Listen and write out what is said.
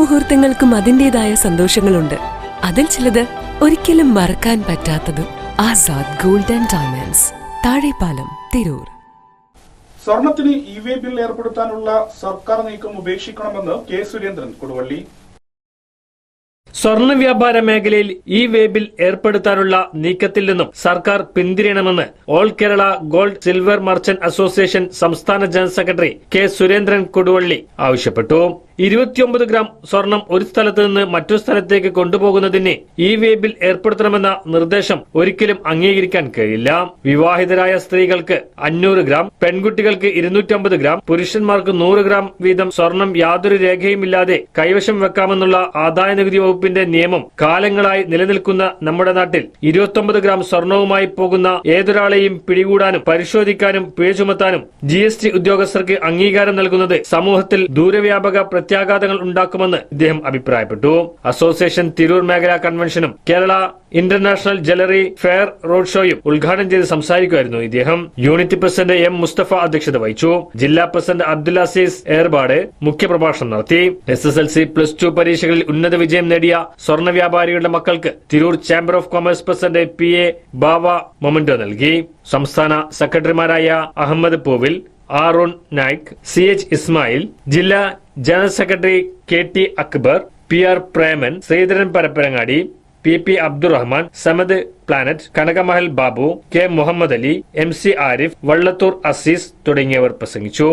മുഹൂർത്തങ്ങൾക്കും അതിന്റെതായ സന്തോഷങ്ങളുണ്ട്. അതിൽ ചിലത് ഒരിക്കലും മറക്കാൻ പറ്റാത്തതും Azad gold and diamonds Thazhepalam Tirur. സ്വർണത്തിന് ഇ വേ ബിൽ ഏർപ്പെടുത്താനുള്ള സർക്കാർ നീക്കം ഉപേക്ഷിക്കണമെന്ന് കെ സുരേന്ദ്രൻ കൊടുവള്ളി. സ്വർണ വ്യാപാര മേഖലയിൽ ഈ വേബിൽ ഏർപ്പെടുത്താനുള്ള നീക്കത്തിൽ നിന്നും സർക്കാർ പിന്തിരിയണമെന്ന് all Kerala gold silver merchant association സംസ്ഥാന general secretary K Surendran Koduvally ആവശ്യപ്പെട്ടു. ഇരുപത്തിയൊമ്പത് ഗ്രാം സ്വർണം ഒരു സ്ഥലത്ത് നിന്ന് മറ്റൊരു സ്ഥലത്തേക്ക് കൊണ്ടുപോകുന്നതിന് ഈ വേബിൽ ഏർപ്പെടുത്തണമെന്ന നിർദ്ദേശം ഒരിക്കലും അംഗീകരിക്കാൻ കഴിയില്ല. വിവാഹിതരായ സ്ത്രീകൾക്ക് അഞ്ഞൂറ് ഗ്രാം പെൺകുട്ടികൾക്ക് ഇരുന്നൂറ്റമ്പത് ഗ്രാം പുരുഷന്മാർക്ക് നൂറ് ഗ്രാം വീതം സ്വർണം യാതൊരു രേഖയുമില്ലാതെ കൈവശം വെക്കാമെന്നുള്ള ആദായ നികുതി വകുപ്പിന്റെ നിയമം കാലങ്ങളായി നിലനിൽക്കുന്ന നമ്മുടെ നാട്ടിൽ ഇരുപത്തൊമ്പത് ഗ്രാം സ്വർണവുമായി പോകുന്ന ഏതൊരാളെയും പിടികൂടാനും പരിശോധിക്കാനും പിഴ ചുമത്താനും ജി ഉദ്യോഗസ്ഥർക്ക് അംഗീകാരം നൽകുന്നത് സമൂഹത്തിൽ ദൂരവ്യാപക പ്രത്യാഘാതങ്ങൾ ഉണ്ടാക്കുമെന്ന് ഇദ്ദേഹം അഭിപ്രായപ്പെട്ടു. അസോസിയേഷൻ തിരൂർ മേഖലാ കൺവെൻഷനും Kerala international jewellery fair road ഷോയും ഉദ്ഘാടനം ചെയ്ത് സംസാരിക്കുമായിരുന്നു ഇദ്ദേഹം. യൂണിറ്റ് പ്രസിഡന്റ് എം മുസ്തഫ അധ്യക്ഷത വഹിച്ചു. ജില്ലാ പ്രസിഡന്റ് അബ്ദുൽ അസീസ് ഏർപാട് മുഖ്യപ്രഭാഷണം നടത്തി. S S L C plus two പരീക്ഷകളിൽ ഉന്നത വിജയം നേടിയ സ്വർണ വ്യാപാരികളുടെ മക്കൾക്ക് Tirur chamber of commerce president P A Bava memento നൽകി. സംസ്ഥാന സെക്രട്ടറിമാരായ അഹമ്മദ് പൂവിൽ ആറോൺ നായിക് സി എച്ച് ഇസ്മായിൽ ജില്ലാ general secretary K T Akbar P R Preman Sreedharan Parappanangadi P P Abdurahman Samad planet Kanakamahal Babu K Muhammad Ali M C Arif Vallathur Aziz തുടങ്ങിയവർ പ്രസംഗിച്ചു.